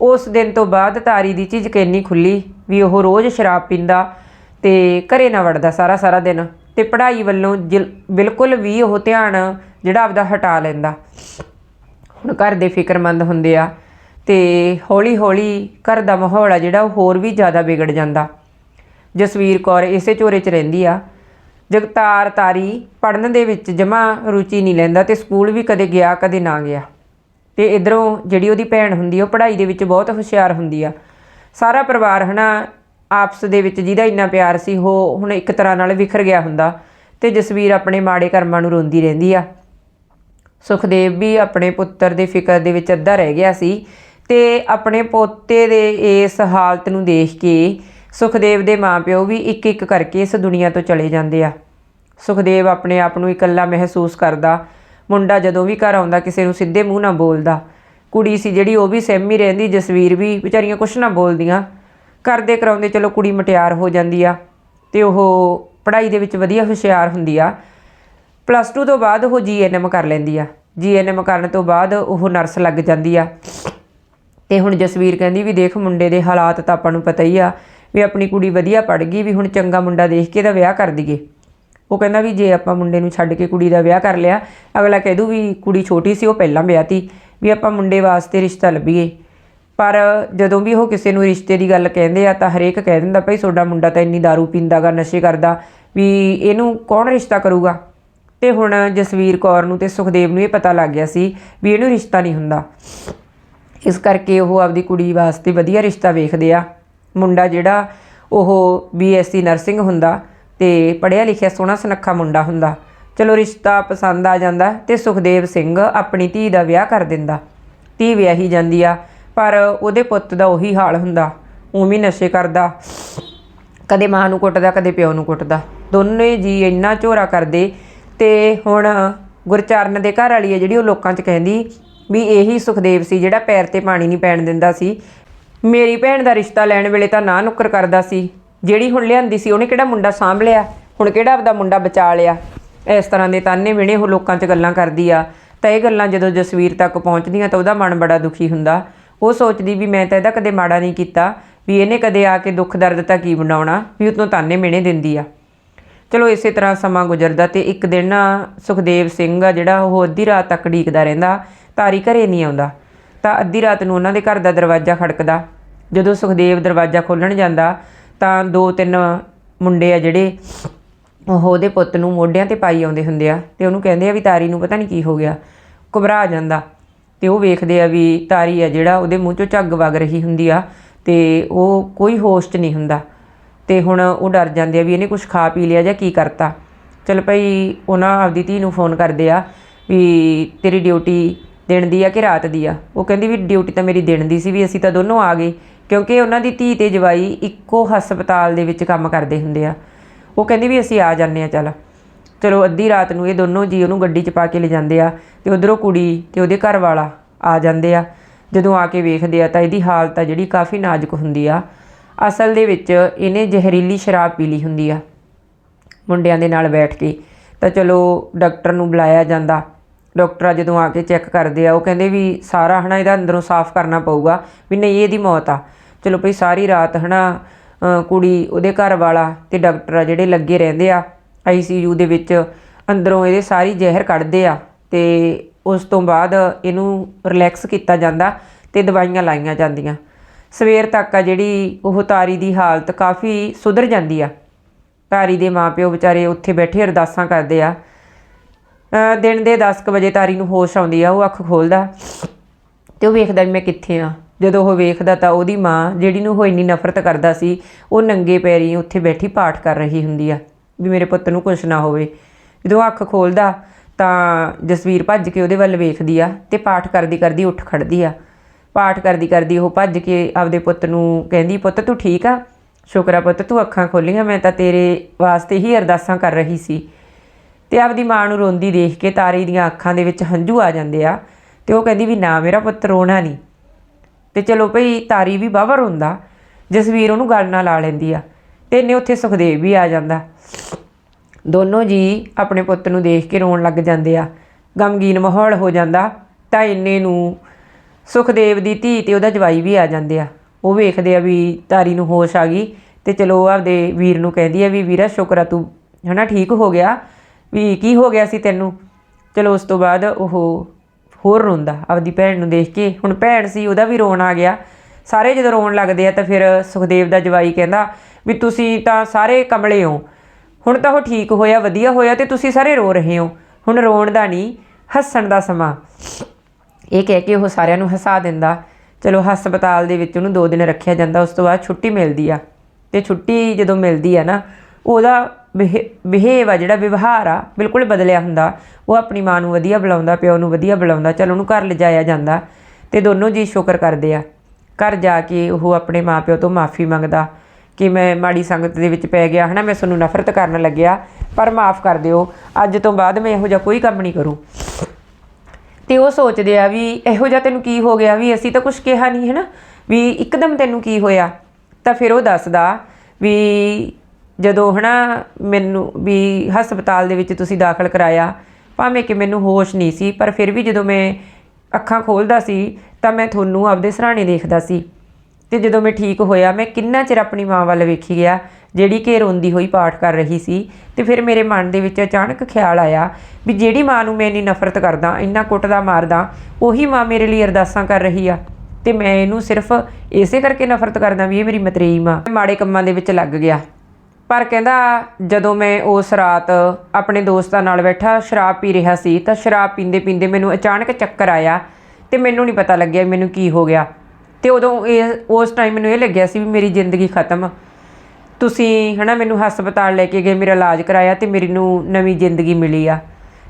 ਉਸ ਦਿਨ ਤੋਂ ਬਾਅਦ ਤਾਰੀ ਦੀ ਝਿਜਕ ਇੰਨੀ ਖੁੱਲੀ ਵੀ ਉਹ ਰੋਜ਼ ਸ਼ਰਾਬ ਪੀਂਦਾ ਤੇ ਘਰੇ ਨਾ ਵੜਦਾ ਸਾਰਾ ਸਾਰਾ ਦਿਨ ਤੇ ਪੜ੍ਹਾਈ ਵੱਲੋਂ ਜਿਲ- ਬਿਲਕੁਲ ਵੀ ਉਹ ਧਿਆਨ ਜਿਹੜਾ ਆਪਦਾ ਹਟਾ ਲੈਂਦਾ। ਹੁਣ ਘਰ ਦੇ ਫਿਕਰਮੰਦ ਹੁੰਦੇ ਆ ਤੇ ਹੌਲੀ ਹੌਲੀ ਘਰ ਦਾ ਮਾਹੌਲ ਆ ਜਿਹੜਾ ਉਹ ਹੋਰ ਵੀ ਜ਼ਿਆਦਾ ਵਿਗੜ ਜਾਂਦਾ। ਜਸਵੀਰ ਕੌਰ ਇਸੇ ਚੋਰੇ 'ਚ ਰਹਿੰਦੀ ਆ। ਜਗਤਾਰ ਤਾਰੀ ਪੜਨ ਦੇ ਵਿੱਚ ਜਮਾ ਰੁਚੀ ਨਹੀਂ ਲੈਂਦਾ ਤੇ ਸਕੂਲ ਵੀ ਕਦੇ ਗਿਆ, ਕਦੇ ਨਾ ਗਿਆ। ਤੇ ਇਧਰੋਂ ਜਿਹੜੀ ਉਹਦੀ ਭੈਣ ਹੁੰਦੀ ਉਹ ਪੜ੍ਹਾਈ ਦੇ ਵਿੱਚ ਬਹੁਤ ਹੁਸ਼ਿਆਰ ਹੁੰਦੀ ਆ। ਸਾਰਾ ਪਰਿਵਾਰ ਹਨਾ, ਆਪਸ ਦੇ ਵਿੱਚ ਜਿਹਦਾ ਇੰਨਾ ਪਿਆਰ ਸੀ, ਉਹ ਹੁਣ ਇੱਕ ਤਰ੍ਹਾਂ ਨਾਲ ਵਿਖਰ ਗਿਆ ਹੁੰਦਾ ਤੇ ਜਸਵੀਰ ਆਪਣੇ ਮਾੜੇ ਕਰਮਾਂ ਨੂੰ ਰੋਂਦੀ ਰਹਿੰਦੀ ਆ। ਸੁਖਦੇਵ ਵੀ ਆਪਣੇ ਪੁੱਤਰ ਦੇ ਫਿਕਰ ਦੇ ਵਿੱਚ ਅੱਧਾ ਰਹਿ ਗਿਆ ਸੀ ਤੇ ਆਪਣੇ ਪੋਤੇ ਦੇ ਇਸ ਹਾਲਤ ਨੂੰ ਦੇਖ ਕੇ ਸੁਖਦੇਵ ਦੇ ਮਾਪਿਓ ਵੀ ਇੱਕ ਇੱਕ ਕਰਕੇ ਇਸ ਦੁਨੀਆ ਤੋਂ ਚਲੇ ਜਾਂਦੇ ਆ। ਸੁਖਦੇਵ ਆਪਣੇ ਆਪ ਨੂੰ ਇਕੱਲਾ ਮਹਿਸੂਸ ਕਰਦਾ, ਮੁੰਡਾ ਜਦੋਂ ਵੀ ਘਰ ਆਉਂਦਾ ਕਿਸੇ ਨੂੰ ਸਿੱਧੇ ਮੂੰਹ ਨਾਲ ਬੋਲਦਾ। ਕੁੜੀ ਸੀ ਜਿਹੜੀ ਉਹ ਵੀ ਸਹਿਮੀ ਰਹਿੰਦੀ, ਜਸਵੀਰ ਵੀ ਵਿਚਾਰੀਆਂ ਕੁਛ ਨਾ ਬੋਲਦੀਆਂ। ਕਰਦੇ ਕਰਾਉਂਦੇ ਚਲੋ ਕੁੜੀ ਮਟਿਆਰ ਹੋ ਜਾਂਦੀ ਆ ਤੇ ਉਹ ਪੜ੍ਹਾਈ ਦੇ ਵਿੱਚ ਵਧੀਆ ਹੁਸ਼ਿਆਰ ਹੁੰਦੀ ਆ। ਪਲੱਸ 2 ਤੋਂ ਬਾਅਦ ਉਹ ਜੀਐਨਐਮ ਕਰ ਲੈਂਦੀ ਆ। ਜੀਐਨਐਮ ਕਰਨ ਤੋਂ ਬਾਅਦ ਉਹ ਨਰਸ ਲੱਗ ਜਾਂਦੀ ਆ। ਤੇ ਹੁਣ ਜਸਵੀਰ ਕਹਿੰਦੀ ਵੀ ਦੇਖ ਮੁੰਡੇ ਦੇ ਹਾਲਾਤ ਤਾਂ ਆਪਾਂ ਨੂੰ ਪਤਾ ਹੀ ਆ। ਵੀ ਆਪਣੀ ਕੁੜੀ ਵਧੀਆ ਪੜ ਗਈ, ਵੀ ਹੁਣ ਚੰਗਾ ਮੁੰਡਾ ਦੇਖ ਕੇ ਦਾ ਵਿਆਹ ਕਰ ਦਈਏ। ਉਹ ਕਹਿੰਦਾ ਵੀ ਜੇ ਆਪਾਂ ਮੁੰਡੇ ਨੂੰ ਛੱਡ ਕੇ ਕੁੜੀ ਦਾ ਵਿਆਹ ਕਰ ਲਿਆ, ਅਗਲਾ ਕਹਿ ਦੂ ਵੀ ਕੁੜੀ ਛੋਟੀ ਸੀ, ਉਹ ਪਹਿਲਾਂ ਵਿਆਹਤੀ, ਵੀ ਆਪਾਂ ਮੁੰਡੇ ਵਾਸਤੇ ਰਿਸ਼ਤਾ ਲੱਭੀਏ। ਪਰ ਜਦੋਂ ਵੀ ਉਹ ਕਿਸੇ ਨੂੰ ਰਿਸ਼ਤੇ ਦੀ ਗੱਲ ਕਹਿੰਦੇ ਆ, ਤਾਂ ਹਰੇਕ ਕਹਿ ਦਿੰਦਾ, ਭਈ ਤੁਹਾਡਾ ਮੁੰਡਾ ਤਾਂ ਇੰਨੀ दारू ਪੀਂਦਾਗਾ ਨਸ਼ੇ ਕਰਦਾ, ਵੀ ਇਹਨੂੰ ਕੌਣ ਰਿਸ਼ਤਾ ਕਰੂਗਾ? ਤੇ ਹੁਣ ਜਸਵੀਰ ਕੌਰ ਨੂੰ ਤੇ ਸੁਖਦੇਵ ਨੂੰ ਇਹ ਪਤਾ ਲੱਗ ਗਿਆ ਸੀ ਵੀ ਇਹਨੂੰ ਰਿਸ਼ਤਾ ਨਹੀਂ ਹੁੰਦਾ। ਇਸ ਕਰਕੇ ਉਹ ਆਪਦੀ ਕੁੜੀ ਵਾਸਤੇ ਵਧੀਆ ਰਿਸ਼ਤਾ ਵੇਖਦੇ ਆ। ਮੁੰਡਾ ਜਿਹੜਾ, ਉਹ ਬੀਐਸਸੀ ਨਰਸਿੰਗ ਹੁੰਦਾ ਤੇ ਪੜ੍ਹਿਆ ਲਿਖਿਆ ਸੋਹਣਾ ਸੁਨੱਖਾ ਮੁੰਡਾ ਹੁੰਦਾ। ਚਲੋ ਰਿਸ਼ਤਾ ਪਸੰਦ ਆ ਜਾਂਦਾ ਤੇ ਸੁਖਦੇਵ ਸਿੰਘ ਆਪਣੀ ਧੀ ਦਾ ਵਿਆਹ ਕਰ ਦਿੰਦਾ। ਧੀ ਵਿਆਹੀ ਜਾਂਦੀ ਆ, ਪਰ ਉਹਦੇ ਪੁੱਤ ਦਾ ਉਹੀ ਹਾਲ ਹੁੰਦਾ। ਉਵੇਂ ਨਸ਼ੇ ਕਰਦਾ। ਕਦੇ ਮਾਂ ਨੂੰ ਕੁੱਟਦਾ, ਕਦੇ ਪਿਓ ਨੂੰ ਕੁੱਟਦਾ। ਦੋਨੇ ਜੀ ਇੰਨਾ ਝੋਰਾ ਕਰਦੇ ਤੇ ਹੁਣ ਗੁਰਚਰਨ ਦੇ ਘਰ ਵਾਲੀ ਹੈ ਜਿਹੜੀ ਉਹ ਲੋਕਾਂ 'ਚ ਕਹਿੰਦੀ ਵੀ ਇਹੀ ਸੁਖਦੇਵ ਸੀ ਜਿਹੜਾ ਪੈਰ ਤੇ ਪਾਣੀ ਨਹੀਂ ਪੈਣ ਦਿੰਦਾ ਸੀ। ਮੇਰੀ ਭੈਣ ਦਾ ਰਿਸ਼ਤਾ ਲੈਣ ਵੇਲੇ ਤਾਂ ਨਾ ਨੁੱਕਰ ਕਰਦਾ ਸੀ। ਜਿਹੜੀ ਹੁਣ ਲਿਆਂਦੀ ਸੀ, ਉਹਨੇ ਕਿਹੜਾ ਮੁੰਡਾ ਸਾਂਭ ਲਿਆ ਹੁਣ ਕਿਹੜਾ ਆਪਦਾ ਮੁੰਡਾ ਬਚਾ ਲਿਆ? ਇਸ ਤਰ੍ਹਾਂ ਦੇ ਤਾਨੇ ਵਿਣੇ ਉਹ ਲੋਕਾਂ 'ਚ ਗੱਲਾਂ ਕਰਦੀ ਆ। ਤਾਂ ਇਹ ਗੱਲਾਂ ਜਦੋਂ ਜਸਵੀਰ ਤੱਕ ਪਹੁੰਚਦੀਆਂ ਤਾਂ ਉਹਦਾ ਮਨ ਬੜਾ ਦੁਖੀ ਹੁੰਦਾ। ਉਹ ਸੋਚਦੀ ਵੀ ਮੈਂ ਤਾਂ ਇਹਦਾ ਕਦੇ ਮਾੜਾ ਨਹੀਂ ਕੀਤਾ, ਵੀ ਇਹਨੇ ਕਦੇ ਆ ਕੇ ਦੁੱਖ ਦਰਦ ਤਾਂ ਕੀ ਬਣਾਉਣਾ? ਵੀ ਉਤੋਂ ਤਾਨੇ ਮਿਹਣੇ ਦਿੰਦੀ ਆ। ਚਲੋ ਇਸੇ ਤਰ੍ਹਾਂ ਸਮਾਂ ਗੁਜ਼ਰਦਾ ਤੇ ਇੱਕ ਦਿਨ ਸੁਖਦੇਵ ਸਿੰਘ ਆ ਜਿਹੜਾ ਉਹ ਅੱਧੀ ਰਾਤ ਤੱਕ ਢੀਕਦਾ ਰਹਿੰਦਾ। ਤਾਰੀ ਘਰੇ ਨਹੀਂ ਆਉਂਦਾ। ਤਾਂ ਅੱਧੀ ਰਾਤ ਨੂੰ ਉਹਨਾਂ ਦੇ ਘਰ ਦਾ ਦਰਵਾਜ਼ਾ ਖੜਕਦਾ। ਜਦੋਂ ਸੁਖਦੇਵ ਦਰਵਾਜ਼ਾ ਖੋਲਣ ਜਾਂਦਾ, ਤਾਂ ਦੋ ਤਿੰਨ ਮੁੰਡੇ ਆ ਜਿਹੜੇ, ਉਹ ਉਹਦੇ ਪੁੱਤ ਨੂੰ ਮੋਢਿਆਂ ਤੇ ਪਾਈ ਆਉਂਦੇ ਹੁੰਦੇ ਆ ਤੇ ਉਹਨੂੰ ਕਹਿੰਦੇ ਆ ਵੀ ਤਾਰੀ ਨੂੰ ਪਤਾ ਨਹੀਂ ਕੀ ਹੋ ਗਿਆ, ਘਬਰਾ ਜਾਂਦਾ। ਤੇ ਉਹ ਵੇਖਦੇ ਆ ਵੀ ਤਾਰੀ ਆ ਜਿਹੜਾ ਉਹਦੇ ਮੂੰਹ ਚੋਂ ਝੱਗ ਵਗ ਰਹੀ ਹੁੰਦੀ ਆ ਤੇ ਉਹ ਕੋਈ ਹੋਸ਼ 'ਚ ਨਹੀਂ ਹੁੰਦਾ। ਤੇ ਹੁਣ ਉਹ ਡਰ ਜਾਂਦੇ ਆ ਵੀ ਇਹਨੇ ਕੁਝ ਖਾ ਪੀ ਲਿਆ ਜਾਂ ਕੀ ਕਰਤਾ। ਚਲ ਭਈ, ਉਹਨਾਂ ਆਪਦੀ ਧੀ ਨੂੰ ਫੋਨ ਕਰਦੇ ਆ ਵੀ ਤੇਰੀ ਡਿਊਟੀ ਦਿਨ ਦੀ ਆ ਕਿ ਰਾਤ ਦੀ ਆ? ਉਹ ਕਹਿੰਦੀ ਵੀ ਡਿਊਟੀ ਤਾਂ ਮੇਰੀ ਦਿਨ ਦੀ ਸੀ ਵੀ ਅਸੀਂ ਤਾਂ ਦੋਨੋਂ ਆ ਗਏ, ਕਿਉਂਕਿ ਉਹਨਾਂ ਦੀ ਧੀ ਤੇ ਜਵਾਈ ਇੱਕੋ ਹਸਪਤਾਲ ਦੇ ਵਿੱਚ ਕੰਮ ਕਰਦੇ ਹੁੰਦੇ ਆ। ਉਹ ਕਹਿੰਦੀ ਵੀ ਅਸੀਂ ਆ ਜਾਂਦੇ ਆ, ਚੱਲ। ਚਲੋ, ਅੱਧੀ ਰਾਤ ਨੂੰ ਇਹ ਦੋਨੋਂ ਜੀ ਉਹਨੂੰ ਗੱਡੀ 'ਚ ਪਾ ਕੇ ਲੈ ਜਾਂਦੇ ਆ ਤੇ ਉਧਰੋਂ ਕੁੜੀ ਤੇ ਉਹਦੇ ਘਰ ਵਾਲਾ ਆ ਜਾਂਦੇ ਆ। ਜਦੋਂ ਆ ਕੇ ਵੇਖਦੇ ਆ ਤਾਂ ਇਹਦੀ ਹਾਲਤ ਆ ਜਿਹੜੀ ਕਾਫੀ ਨਾਜ਼ੁਕ ਹੁੰਦੀ ਆ। ਅਸਲ ਦੇ ਵਿੱਚ ਇਹਨੇ ਜ਼ਹਿਰੀਲੀ ਸ਼ਰਾਬ ਪੀ ਲਈ ਹੁੰਦੀ ਆ ਮੁੰਡਿਆਂ ਦੇ ਨਾਲ ਬੈਠ ਕੇ। ਤਾਂ ਚਲੋ, ਡਾਕਟਰ ਨੂੰ ਬੁਲਾਇਆ ਜਾਂਦਾ। ਡਾਕਟਰ ਜਦੋਂ ਆ ਕੇ ਚੈੱਕ ਕਰਦੇ ਆ ਉਹ ਕਹਿੰਦੇ ਵੀ ਸਾਰਾ ਹਨਾ ਇਹਦਾ ਅੰਦਰੋਂ ਸਾਫ਼ ਕਰਨਾ ਪਊਗਾ ਵੀ ਨਹੀਂ ਇਹਦੀ ਮੌਤ ਆ। ਚਲੋ ਭਈ ਸਾਰੀ ਰਾਤ ਹਨਾ ਅ, ਕੁੜੀ ਉਹਦੇ ਘਰ ਵਾਲਾ ਤੇ ਡਾਕਟਰ ਆ ਜਿਹੜੇ ਲੱਗੇ ਰਹਿੰਦੇ ਆ ਆਈਸੀਯੂ ਦੇ ਵਿੱਚ ਅੰਦਰੋਂ ਇਹਦੇ ਸਾਰੀ ਜ਼ਹਿਰ ਕੱਢਦੇ ਆ ਤੇ ਉਸ ਤੋਂ ਬਾਅਦ ਇਹਨੂੰ ਰਿਲੈਕਸ ਕੀਤਾ ਜਾਂਦਾ ਤੇ ਦਵਾਈਆਂ ਲਾਈਆਂ ਜਾਂਦੀਆਂ। ਸਵੇਰ ਤੱਕ ਆ ਜਿਹੜੀ ਉਹ ਤਾਰੀ ਦੀ ਹਾਲਤ ਕਾਫੀ ਸੁਧਰ ਜਾਂਦੀ ਆ। ਤਾਰੀ ਦੇ ਮਾਪਿਓ ਵਿਚਾਰੇ ਉੱਥੇ ਬੈਠੇ ਅਰਦਾਸਾਂ ਕਰਦੇ ਆ ਦਿਨ ਦੇ 10 ਵਜੇ ਤਾਰੀ ਨੂੰ ਹੋਸ਼ ਆਉਂਦੀ ਆ, ਉਹ ਅੱਖ ਖੋਲਦਾ ਤੇ ਉਹ ਵੇਖਦਾ ਵੀ ਮੈਂ ਕਿੱਥੇ ਆ। ਜਦੋਂ ਉਹ ਵੇਖਦਾ ਤਾਂ ਉਹਦੀ ਮਾਂ, ਜਿਹੜੀ ਨੂੰ ਉਹ ਇੰਨੀ ਨਫ਼ਰਤ ਕਰਦਾ ਸੀ, ਉਹ ਨੰਗੇ ਪੈਰੀ ਉੱਥੇ ਬੈਠੀ ਪਾਠ ਕਰ ਰਹੀ ਹੁੰਦੀ ਆ, ਵੀ ਮੇਰੇ ਪੁੱਤ ਨੂੰ ਕੁਝ ਨਾ ਹੋਵੇ। ਜਦੋਂ ਉਹ ਅੱਖ ਖੋਲਦਾ ਤਾਂ ਜਸਵੀਰ ਭੱਜ ਕੇ ਉਹਦੇ ਵੱਲ ਵੇਖਦੀ ਆ ਤੇ ਪਾਠ ਕਰਦੀ ਕਰਦੀ ਉੱਠ ਖੜਦੀ ਆ। ਪਾਠ ਕਰਦੀ ਕਰਦੀ ਉਹ ਭੱਜ ਕੇ ਆਪਦੇ ਪੁੱਤ ਨੂੰ ਕਹਿੰਦੀ, ਪੁੱਤ ਤੂੰ ਠੀਕ ਆ? ਸ਼ੁਕਰ ਆ ਪੁੱਤ, ਤੂੰ ਅੱਖਾਂ ਖੋਲੀਆਂ, ਮੈਂ ਤਾਂ ਤੇਰੇ ਵਾਸਤੇ ਹੀ ਅਰਦਾਸਾਂ ਕਰ ਰਹੀ ਸੀ। ਤੇ ਆਪਦੀ ਮਾਂ ਨੂੰ ਰੋਂਦੀ ਦੇਖ ਕੇ ਤਾਰੀ ਦੀਆਂ ਅੱਖਾਂ ਦੇ ਵਿੱਚ ਹੰਝੂ ਆ ਜਾਂਦੇ ਆ ਤੇ ਉਹ ਕਹਿੰਦੀ ਵੀ ਨਾ ਮੇਰਾ ਪੁੱਤ ਰੋਣਾ ਨਹੀਂ। ਤੇ ਚਲੋ ਭਈ ਤਾਰੀ ਵੀ ਬਾਵਾ ਰੋਂਦਾ, ਜਸਵੀਰ ਉਹਨੂੰ ਗੱਲ ਨਾਲ ਲਾ ਲੈਂਦੀ ਆ ਤੇ ਇਹਨੇ ਉੱਥੇ ਸੁਖਦੇਵ ਵੀ ਆ ਜਾਂਦਾ। ਦੋਨੋਂ ਜੀ ਆਪਣੇ ਪੁੱਤ ਨੂੰ ਦੇਖ ਕੇ ਰੋਣ ਲੱਗ ਜਾਂਦੇ ਆ। ਗਮਗੀਨ ਮਾਹੌਲ ਹੋ ਜਾਂਦਾ ਤਾਂ ਇੰਨੇ ਨੂੰ ਸੁਖਦੇਵ ਦੀ ਧੀ ਤੇ ਉਹਦਾ ਜਵਾਈ ਵੀ ਆ ਜਾਂਦੇ ਆ। ਉਹ ਵੇਖਦੇ ਆ ਵੀ ਤਾਰੀ ਨੂੰ ਹੋਸ਼ ਆ ਗਈ ਤੇ ਚਲੋ ਉਹ ਆਪਦੇ ਵੀਰ ਨੂੰ ਕਹਿੰਦੀ ਆ ਵੀ ਵੀਰਾ ਸ਼ੁਕਰ ਆ ਤੂੰ ਹਨਾ ਠੀਕ ਹੋ ਗਿਆ ਵੀ ਕੀ ਹੋ ਗਿਆ ਸੀ ਤੈਨੂੰ? ਚਲੋ ਉਸ ਤੋਂ ਬਾਅਦ ਉਹ ਹੋਰ ਰੋਂਦਾ, ਆਪਦੀ ਭੈਣ ਨੂੰ ਦੇਖ ਕੇ। ਹੁਣ ਭੈਣ ਸੀ, ਉਹਦਾ ਵੀ ਰੋਣ ਆ ਗਿਆ। ਸਾਰੇ ਜਦੋਂ ਰੋਣ ਲੱਗਦੇ ਆ ਤਾਂ ਫਿਰ ਸੁਖਦੇਵ ਦਾ ਜਵਾਈ ਕਹਿੰਦਾ ਵੀ ਤੁਸੀਂ ਤਾਂ ਸਾਰੇ ਕਮਲੇ ਹੋ। ਹੁਣ ਤਾਂ ਉਹ ਠੀਕ ਹੋਇਆ, ਵਧੀਆ ਹੋਇਆ ਤੇ ਤੁਸੀਂ ਸਾਰੇ ਰੋ ਰਹੇ ਹੋ। ਹੁਣ ਰੋਣ ਦਾ ਨਹੀਂ, ਹੱਸਣ ਦਾ ਸਮਾਂ। ਇਹ ਕਹਿ ਕੇ ਉਹ ਸਾਰਿਆਂ ਨੂੰ ਹਸਾ ਦਿੰਦਾ। ਚਲੋ ਹਸਪਤਾਲ ਦੇ ਵਿੱਚ ਉਹਨੂੰ 2 ਦਿਨ ਰੱਖਿਆ ਜਾਂਦਾ, ਉਸ ਤੋਂ ਬਾਅਦ ਛੁੱਟੀ ਮਿਲਦੀ ਆ। ਤੇ ਛੁੱਟੀ ਜਦੋਂ ਮਿਲਦੀ ਆ ਨਾ, ਉਹਦਾ ਬਿਹੇਵ ਆ, ਜਿਹੜਾ ਵਿਵਹਾਰ ਆ, ਬਿਲਕੁਲ ਬਦਲਿਆ ਹੁੰਦਾ। ਉਹ ਆਪਣੀ ਮਾਂ ਨੂੰ ਵਧੀਆ ਬੁਲਾਉਂਦਾ, ਪਿਓ ਨੂੰ ਵਧੀਆ ਬੁਲਾਉਂਦਾ, ਚਲ ਉਹਨੂੰ ਘਰ ਲਿਜਾਇਆ ਜਾਂਦਾ ਤੇ ਦੋਨੋਂ ਜੀ ਸ਼ੁਕਰ ਕਰਦੇ ਆ। ਘਰ ਜਾ ਕੇ ਉਹ ਆਪਣੇ ਮਾਪਿਓ ਤੋਂ ਮਾਫੀ ਮੰਗਦਾ ਕਿ ਮੈਂ ਮਾੜੀ ਸੰਗਤ ਦੇ ਵਿੱਚ ਪੈ ਗਿਆ, ਹਨਾ, ਮੈਂ ਤੁਹਾਨੂੰ ਨਫ਼ਰਤ ਕਰਨ ਲੱਗਿਆ, ਪਰ ਮਾਫ ਕਰ ਦਿਓ, ਅੱਜ ਤੋਂ ਬਾਅਦ ਮੈਂ ਇਹੋ ਜਿਹਾ ਕੋਈ ਕੰਮ ਨਹੀਂ ਕਰੂੰ। ਤੇ ਉਹ ਸੋਚਦੇ ਆ ਵੀ ਇਹੋ ਜਿਹਾ ਤੈਨੂੰ ਕੀ ਹੋ ਗਿਆ, ਵੀ ਅਸੀਂ ਤਾਂ ਕੁਝ ਕਿਹਾ ਨਹੀਂ ਹੈ ਨਾ ਵੀ ਇੱਕਦਮ ਤੈਨੂੰ ਕੀ ਹੋਇਆ? ਤਾਂ ਫਿਰ ਉਹ ਦੱਸਦਾ ਵੀ ਜਦੋਂ ਹਨਾ ਮੈਨੂੰ ਵੀ ਹਸਪਤਾਲ ਦੇ ਵਿੱਚ ਤੁਸੀਂ ਦਾਖਲ ਕਰਾਇਆ, ਭਾਵੇਂ ਕਿ ਮੈਨੂੰ ਹੋਸ਼ ਨਹੀਂ ਸੀ, ਪਰ ਫਿਰ ਵੀ ਜਦੋਂ ਮੈਂ ਅੱਖਾਂ ਖੋਲਦਾ ਸੀ, ਤਾਂ ਮੈਂ ਤੁਹਾਨੂੰ ਆਪਦੇ ਸਰਾਣੇ ਦੇਖਦਾ ਸੀ। ਤੇ ਜਦੋਂ ਮੈਂ ਠੀਕ ਹੋਇਆ, ਮੈਂ ਕਿੰਨਾ ਚਿਰ ਆਪਣੀ ਮਾਂ ਵੱਲ ਵੇਖੀ ਗਿਆ, ਜਿਹੜੀ ਕਿ ਰੋਂਦੀ ਹੋਈ ਪਾਠ ਕਰ ਰਹੀ ਸੀ। ਤੇ ਫਿਰ ਮੇਰੇ ਮਨ ਦੇ ਵਿੱਚ ਅਚਾਨਕ ਖਿਆਲ ਆਇਆ ਵੀ ਜਿਹੜੀ ਮਾਂ ਨੂੰ ਮੈਂ ਇੰਨੀ ਨਫ਼ਰਤ ਕਰਦਾ, ਇੰਨਾ ਕੁੱਟਦਾ ਮਾਰਦਾ, ਉਹੀ ਮਾਂ ਮੇਰੇ ਲਈ ਅਰਦਾਸਾਂ ਕਰ ਰਹੀ ਆ। ਤੇ ਮੈਂ ਇਹਨੂੰ ਸਿਰਫ ਇਸੇ ਕਰਕੇ ਨਫ਼ਰਤ ਕਰਦਾ ਵੀ ਇਹ ਮੇਰੀ ਮਤਰੇਈ ਮਾਂ। ਮਾੜੇ ਕੰਮਾਂ ਦੇ ਵਿੱਚ ਲੱਗ ਗਿਆ। ਪਰ ਕਹਿੰਦਾ ਜਦੋਂ ਮੈਂ ਉਸ ਰਾਤ ਆਪਣੇ ਦੋਸਤਾਂ ਨਾਲ ਬੈਠਾ, ਸ਼ਰਾਬ ਪੀ ਰਿਹਾ ਸੀ, ਤਾਂ ਸ਼ਰਾਬ ਪੀਂਦੇ ਪੀਂਦੇ ਮੈਨੂੰ ਅਚਾਨਕ ਚੱਕਰ ਆਇਆ ਤੇ ਮੈਨੂੰ ਨਹੀਂ ਪਤਾ ਲੱਗਿਆ ਵੀ ਮੈਨੂੰ ਕੀ ਹੋ ਗਿਆ। ਤੇ ਉਦੋਂ ਇਹ, ਉਸ ਟਾਈਮ ਮੈਨੂੰ ਇਹ ਲੱਗਿਆ ਸੀ ਵੀ ਮੇਰੀ ਜ਼ਿੰਦਗੀ ਖਤਮ। ਤੁਸੀਂ ਹਨਾ ਮੈਨੂੰ ਹਸਪਤਾਲ ਲੈ ਕੇ ਗਏ, ਮੇਰਾ ਇਲਾਜ ਕਰਾਇਆ ਤੇ ਮੇਰੀ ਨੂੰ ਨਵੀਂ ਜ਼ਿੰਦਗੀ ਮਿਲੀ ਆ।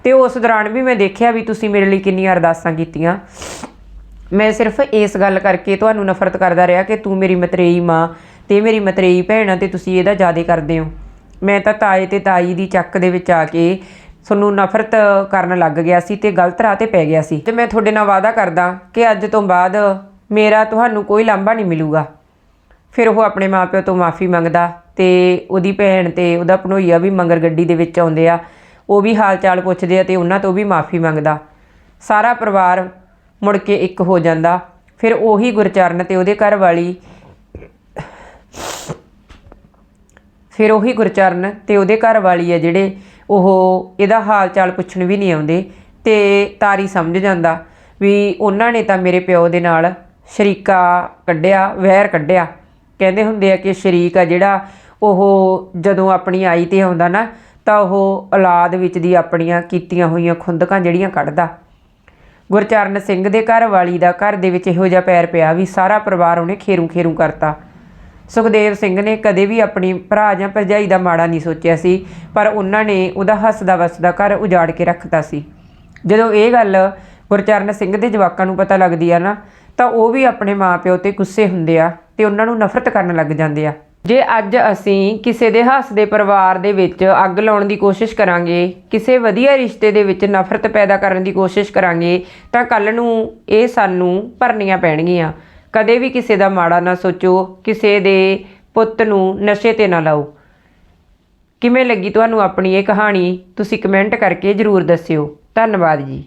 ਤੇ ਉਸ ਦੌਰਾਨ ਵੀ ਮੈਂ ਦੇਖਿਆ ਵੀ ਤੁਸੀਂ ਮੇਰੇ ਲਈ ਕਿੰਨੀਆਂ ਅਰਦਾਸਾਂ ਕੀਤੀਆਂ। ਮੈਂ ਸਿਰਫ ਇਸ ਗੱਲ ਕਰਕੇ ਤੁਹਾਨੂੰ ਨਫ਼ਰਤ ਕਰਦਾ ਰਿਹਾ ਕਿ ਤੂੰ ਮੇਰੀ ਮਤਰੇਈ ਮਾਂ ਤੇ ਮੇਰੀ ਮਤਰੇਈ ਭੈਣ ਆ ਤੇ ਤੁਸੀਂ ਇਹਦਾ ਜ਼ਿਆਦਾ ਕਰਦੇ ਹੋ। ਮੈਂ ਤਾਂ ਤਾਏ ਤੇ ਤਾਈ ਦੀ ਚੱਕ ਦੇ ਵਿੱਚ ਆ ਕੇ ਤੁਹਾਨੂੰ ਨਫ਼ਰਤ ਕਰਨ ਲੱਗ ਗਿਆ ਸੀ ਤੇ ਗਲਤ ਰਾਹ ਤੇ ਪੈ ਗਿਆ ਸੀ। ਤੇ ਮੈਂ ਤੁਹਾਡੇ ਨਾਲ ਵਾਅਦਾ ਕਰਦਾ ਕਿ ਅੱਜ ਤੋਂ ਬਾਅਦ ਮੇਰਾ ਤੁਹਾਨੂੰ ਕੋਈ ਲਾਂਭਾ ਨਹੀਂ ਮਿਲੂਗਾ। ਫਿਰ ਉਹ ਆਪਣੇ ਮਾਪਿਓ ਤੋਂ ਮਾਫੀ ਮੰਗਦਾ ਤੇ ਉਹਦੀ ਭੈਣ ਤੇ ਉਹਦਾ ਭਣੋਈਆ ਵੀ ਮੰਗਰ ਗੱਡੀ ਦੇ ਵਿੱਚ ਆਉਂਦੇ ਆ। ਉਹ ਵੀ ਹਾਲ ਚਾਲ ਪੁੱਛਦੇ ਆ ਤੇ ਉਹਨਾਂ ਤੋਂ ਵੀ ਮਾਫੀ ਮੰਗਦਾ। ਸਾਰਾ ਪਰਿਵਾਰ ਮੁੜ ਕੇ ਇੱਕ ਹੋ ਜਾਂਦਾ। ਫਿਰ ਉਹੀ ਗੁਰਚਰਨ ਤੇ ਉਹਦੇ ਘਰ ਵਾਲੀ ਫਿਰ ਉਹੀ ਗੁਰਚਰਨ ਤੇ ਉਹਦੇ ਘਰ ਵਾਲੀ ਆ ਜਿਹੜੇ ਉਹ ਇਹਦਾ ਹਾਲ ਚਾਲ ਪੁੱਛਣ ਵੀ ਨਹੀਂ ਆਉਂਦੇ ਤੇ ਤਾਰੀ ਸਮਝ ਜਾਂਦਾ ਵੀ ਉਹਨਾਂ ਨੇ ਤਾਂ ਮੇਰੇ ਪਿਓ ਦੇ ਨਾਲ ਸ਼ਰੀਕਾ ਕੱਢਿਆ, ਵਹਿਰ ਕੱਢਿਆ। ਕਹਿੰਦੇ ਹੁੰਦੇ ਆ ਕਿ ਸ਼ਰੀਕ ਆ ਜਿਹੜਾ ਉਹ ਜਦੋਂ ਆਪਣੀ ਆਈ ਤੇ ਆਉਂਦਾ ਨਾ ਤਾਂ ਉਹ ਔਲਾਦ ਵਿੱਚ ਦੀ ਆਪਣੀਆਂ ਕੀਤੀਆਂ ਹੋਈਆਂ ਖੁੰਦਕਾਂ ਜਿਹੜੀਆਂ ਕੱਢਦਾ। ਗੁਰਚਰਨ ਸਿੰਘ ਦੇ ਘਰ ਵਾਲੀ ਦਾ ਘਰ ਦੇ ਵਿੱਚ ਇਹੋ ਜਿਹਾ ਪੈਰ ਪਿਆ ਵੀ ਸਾਰਾ ਪਰਿਵਾਰ ਉਹਨੇ ਖੇਰੂ ਖੇਰੂ ਕਰਤਾ। ਸੁਖਦੇਵ ਸਿੰਘ ਨੇ ਕਦੇ ਵੀ ਆਪਣੀ ਭਰਾ ਜਾਂ ਭਰਜਾਈ ਦਾ ਮਾੜਾ ਨਹੀਂ ਸੋਚਿਆ ਸੀ, ਪਰ ਉਹਨਾਂ ਨੇ ਉਹਦਾ ਹੱਸਦਾ ਵਸਦਾ ਘਰ ਉਜਾੜ ਕੇ ਰੱਖਤਾ ਸੀ। ਜਦੋਂ ਇਹ ਗੱਲ ਗੁਰਚਰਨ ਸਿੰਘ ਦੇ ਜਵਾਕਾਂ ਨੂੰ ਪਤਾ ਲੱਗਦੀ ਆ ਨਾ, ਤਾਂ ਉਹ ਵੀ ਆਪਣੇ ਮਾਪਿਓ ਤੇ ਗੁੱਸੇ ਹੁੰਦੇ ਆ ਤੇ ਉਹਨਾਂ ਨੂੰ ਨਫ਼ਰਤ ਕਰਨ ਲੱਗ ਜਾਂਦੇ ਆ। ਜੇ ਅੱਜ ਅਸੀਂ ਕਿਸੇ ਦੇ ਹੱਸਦੇ ਪਰਿਵਾਰ ਦੇ ਵਿੱਚ ਅੱਗ ਲਾਉਣ ਦੀ ਕੋਸ਼ਿਸ਼ ਕਰਾਂਗੇ, ਕਿਸੇ ਵਧੀਆ ਰਿਸ਼ਤੇ ਦੇ ਵਿੱਚ ਨਫ਼ਰਤ ਪੈਦਾ ਕਰਨ ਦੀ ਕੋਸ਼ਿਸ਼ ਕਰਾਂਗੇ, ਤਾਂ ਕੱਲ ਨੂੰ ਇਹ ਸਾਨੂੰ ਭਰਨੀਆਂ ਪੈਣਗੀਆਂ। ਕਦੇ ਵੀ ਕਿਸੇ ਦਾ ਮਾੜਾ ਨਾ ਸੋਚੋ, ਕਿਸੇ ਦੇ ਪੁੱਤ ਨੂੰ ਨਸ਼ੇ ਤੇ ਨਾ ਲਾਓ। ਕਿਵੇਂ ਲੱਗੀ ਤੁਹਾਨੂੰ ਆਪਣੀ ਇਹ ਕਹਾਣੀ? ਤੁਸੀਂ ਕਮੈਂਟ ਕਰਕੇ ਜਰੂਰ ਦੱਸਿਓ। ਧੰਨਵਾਦ ਜੀ।